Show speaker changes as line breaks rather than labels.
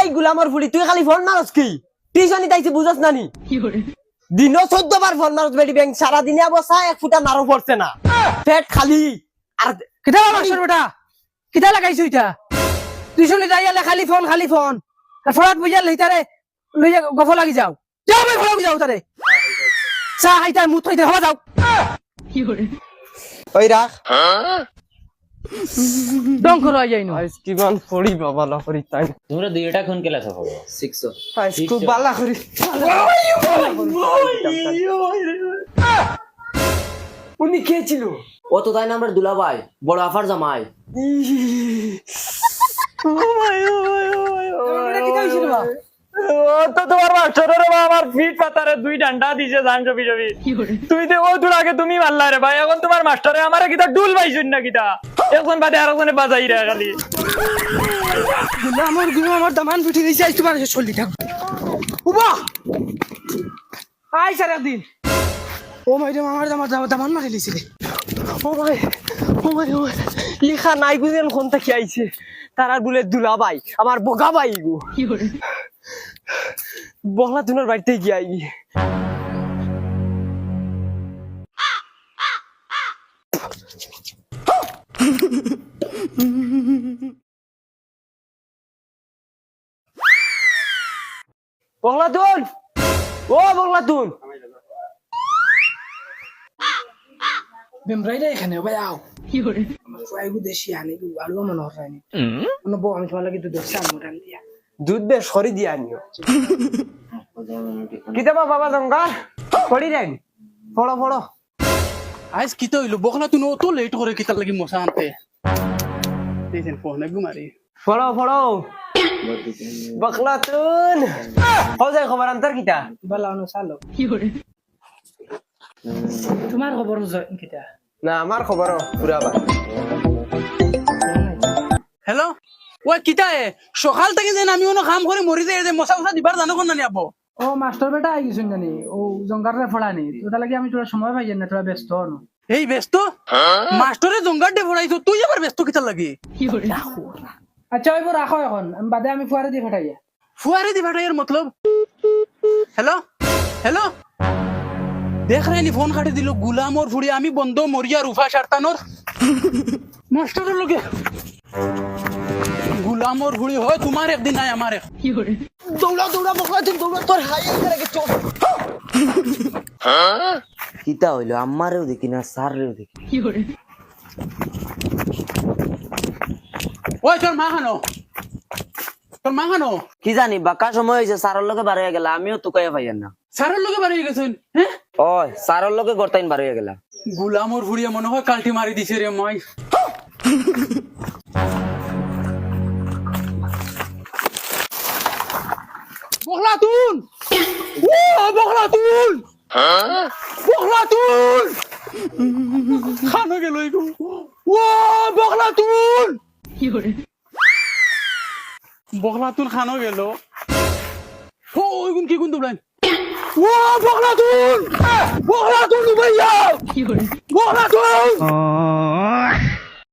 এই গুলামর ফুলি তুই খালি ফোন মারস কি? টিউশনি তাইছি বুঝস নানি? দিন চোদ্দ বার ফোন মারস বেটি ব্যাংক সারা দিনে অবস্থা এক ফুটা নারো পড়ছে না। পেট খালি। আর
কিতা মাস্টার বেটা? কিতা লাগাইছো ইটা টিউশন যাই আলে খালি ফোন খালি ফোন। আর ফরাত বুঝাল লইতারে লইয়া গফ লাগি যাও। যাও ভাই ফরাত যাও তারে চা হাইতা মুত হইতে হবা যাও
ওই রাখ
ডং করো যাই নো
আইস কিমান পড়ি বাবা লা পড়ি তাই
তোমরা দুইটা কোন ক্লাসে পড়ো
আইস খুব? বালা করি উনি কে ছিল
ও তো তাই না আমার দুলাভাই বড় আফার জামাই
ও তো তোমার মাস্টারের আমার ফিট পাতারে দুই ডান্ডা দিছে জান ছবি ছবি তুই তো ও দূর আগে তুমি মারলা রে ভাই এখন তোমার মাস্টারে আমারে কিতা ডুল পাইছুন না কিতা এখন বাদে আর একজনে বাজাই রে খালি।
আমারগুলো আমার দামান ফুটি দিছে আজ তোমার চলি থাক উবা! আই সারা দিন ও মাইডাম আমার দামান দামান মারি লিছিলে
ও ভাই ও ভাই ও লিখা নাই বুঝেন কোন থেকে আইছে। তারা বলে দুলা ভাই আমার বোকা ভাই গো। বহলা তুনার বাড়িতে গিয়ে আইবি বহলা তুন ও বহলা তুন
এখানে ভাই আও। আমার ফুয়াইবু দেশি আনি আলু মনে হরাইনি মানে বউ আমি তোমার লাগে দুধ চাল মোটান দিয়া।
দুধ বেশ সরি দিয়া নিও কিতাবা বাবা জঙ্গার পড়ি যাই পড়ো পড়ো।
আজ কিতা হইল বকলা তুই অত লেট করে কিতা লাগি মশা আনতে। দিছেন ফোন গুমারি
পড়ো পড়ো বকলা তুন। যায় খবর আন্তর কিতা?
বালা অন চালো। তোমার খবর কিতা?
না আমার খবর পুরা বা
হ্যালো ও কিতা এ সকাল থেকে যেন আমি কোনো কাম করে মরি যায় যে মশা মশা দিবার জানো কোন নানি আবো
ও মাস্টার বেটা আই গেছুন জানি ও জঙ্গারে ফড়ানি তো তার লাগে আমি তোরা সময় পাই না? তোরা ব্যস্ত হন
এই ব্যস্ত? মাস্টরে জঙ্গার ডে পড়াইছো তুই আবার ব্যস্ত কিতা লাগি?
আচ্ছা ওইব রাখো এখন। আমি বাদে আমি ফুয়ারে দিয়ে ফেটাই
ফুয়ারে দি ভাটাইয়ের মতলব? হ্যালো হ্যালো দেখ রে নি ফোন কাটি দিল। গুলামর ফুড়ি আমি বন্ধ মরিয়া রুফা সারতানোর মাস্টারের লগে। গুলামর ফুড়ি হয় তোমার একদিন নাই আমার
দৌড়া দৌড়া তুন দৌড়া তোর হাই করে
কিতা হইল আমারেও দেখি না স্যারেও দেখি
ওই তোর মা খানো তোর মা খানো
কি জানি বাক্কা সময় হয়েছে স্যারের লোকে বার হয়ে গেলা আমিও তো কয়ে পাইয়ান না
সারের লগে বাড়ি গেছেন হ্যাঁ
ওই স্যারের লোকে গড়তাইন বার হয়ে গেলা
গুলামর ফুড়িয়া মনে হয় কালটি মারি দিছে রে মাই বখলাতুন ও বখলাতুন বখলাতুন খানো গেল এগো ও বখলাতুন বখলাতুন খানো গেল। ও, ওইগুন কি গুন দুবলাইন ও বখলাতুন বখলাতুন ভাইয়া বখলাতুন